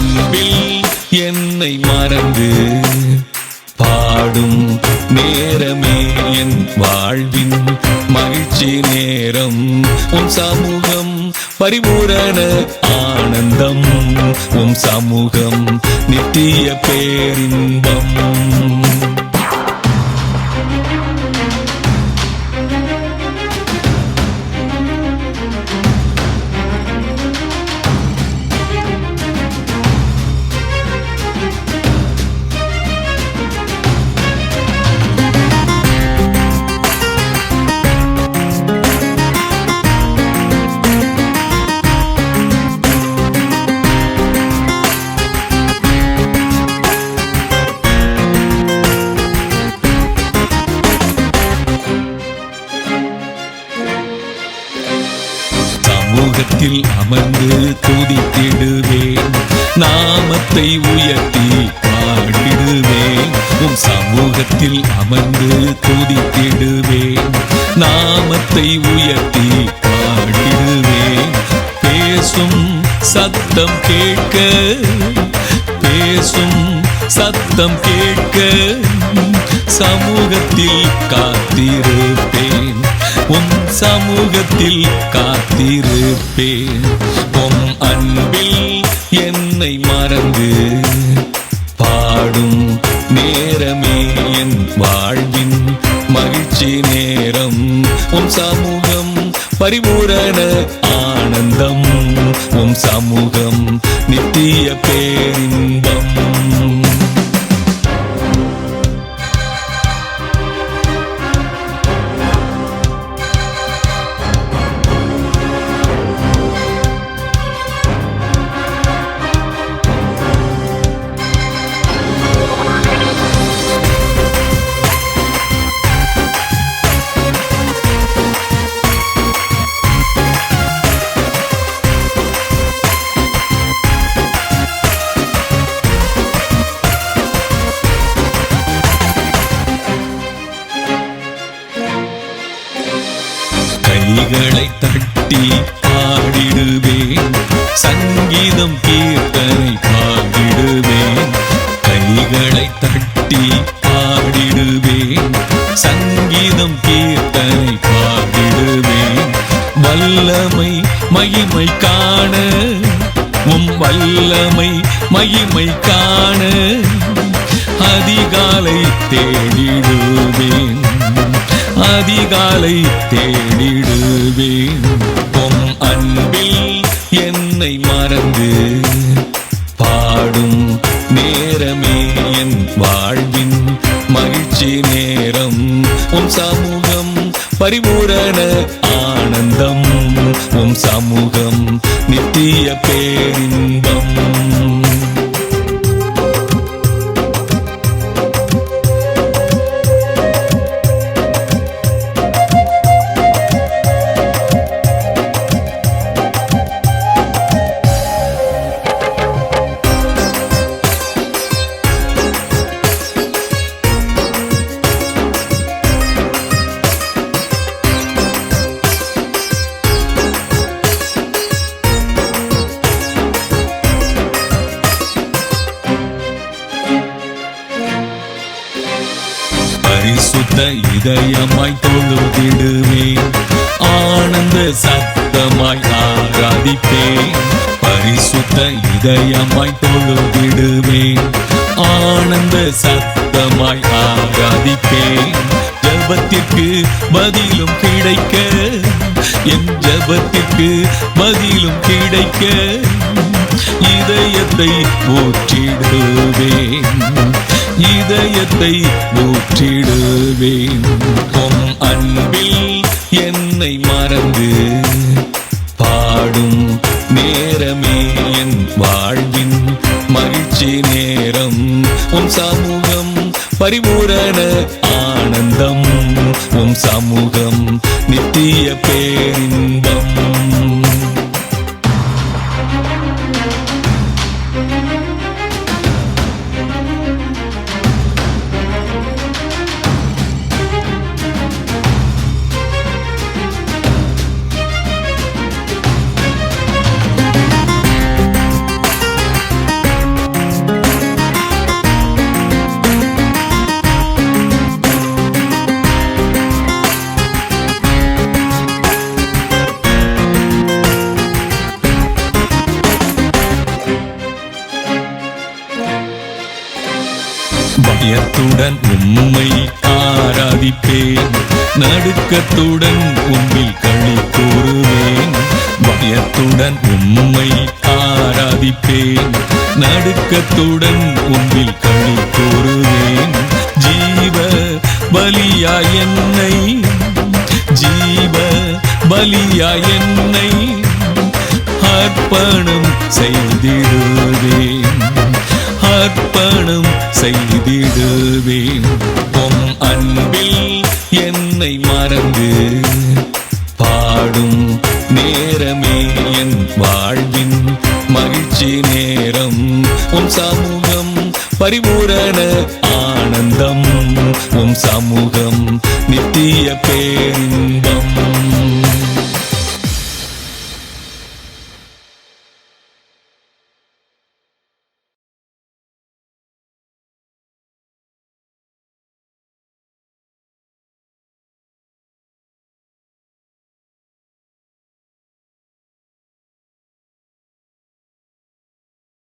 அன்பில் என்னை மறந்து பாடும் நேரமே என் வாழ்வின் மகிழ்ச்சி நேரம். உன் சமூகம் பரிபூரண ஆனந்தம். உம் சமூகம் நித்திய பேரின்பம். சமூகத்தில் அமர்ந்து துதித்திடுவேன். நாமத்தை உயர்த்தி பாடிடுவேன். உம் சமூகத்தில் அமர்ந்து துதித்திடுவேன். நாமத்தை உயர்த்தி பாடிடுவேன். பேசும் சத்தம் கேட்க பேசும் சத்தம் கேட்க சமூகத்தில் காத்திருப்பேன். சமூகத்தில் காத்திருப்பேன். உம் அன்பில் என்னை மறந்து பாடும் நேரமே என் வாழ்வின் மகிழ்ச்சி நேரம். உம் சமூகம் பரிபூரண ஆனந்தம். உம் சமூகம் நித்திய பேரின்பம். கைகளை தட்டி பாடிடுவேன். சங்கீதம் கீர்த்தனை பாடிடுவேன். கைகளை தட்டி பாடிடுவேன். சங்கீதம் கீர்த்தனை பாடிடுவேன். வல்லமை மகிமை காண உம் வல்லமை மகிமை காண அதிகாலை தேடிடுவேன். அதிகாலை தேடிடுவேன். உம் அன்பில் என்னை மறந்து பாடும் நேரமே என் வாழ்வின் மகிழ்ச்சி நேரம். உம் சமூகம் பரிபூரண ஆனந்தம். உம் சமூகம் நித்திய பேரின்பம். பரிசுத்த இதயமாய் தொழுதிடுவேன் ஆனந்த சத்தமாய் ஆராதிப்பேன் பரிசுத்த இதயமாய் தொழுதிடுவேன் ஆனந்த சத்தமாய் ஆராதிப்பேன் ஜபத்திற்கு பதிலும் கிடைக்க. என் ஜபத்திற்கு பதிலும் கிடைக்க. இதயத்தை போற்றிடுவேன். இதயத்தை ஊற்றிடுவேன். உம் அன்பில் என்னை மறந்து பாடும் நேரமே என் வாழ்வின் மகிழ்ச்சி நேரம். உம் சமூகம் பரிபூரண ஆனந்தம். உம் சமூகம் நித்திய பேரின்பம். நடுக்கத்துடன் உம்மை ஆராதிப்பேன். நடுக்கத்துடன் உம்மில் களி கூறுவேன். பயத்துடன் உம்மை ஆராதிப்பேன். நடுக்கத்துடன் உம்மில் களி கூறுவேன். ஜீவ பலியா என்னை ஜீவ பலியா என்னை அர்ப்பணம் செய்திடுவேன். அர்ப்பணம் செய்திடுவேன் உம் அன்பில் என்னை மறந்து பாடும் நேரமே என் வாழ்வின் மகிழ்ச்சி நேரம். உம் சமூகம் பரிபூரண ஆனந்தம். உம் சமூகம் நித்திய பேரின்பம்.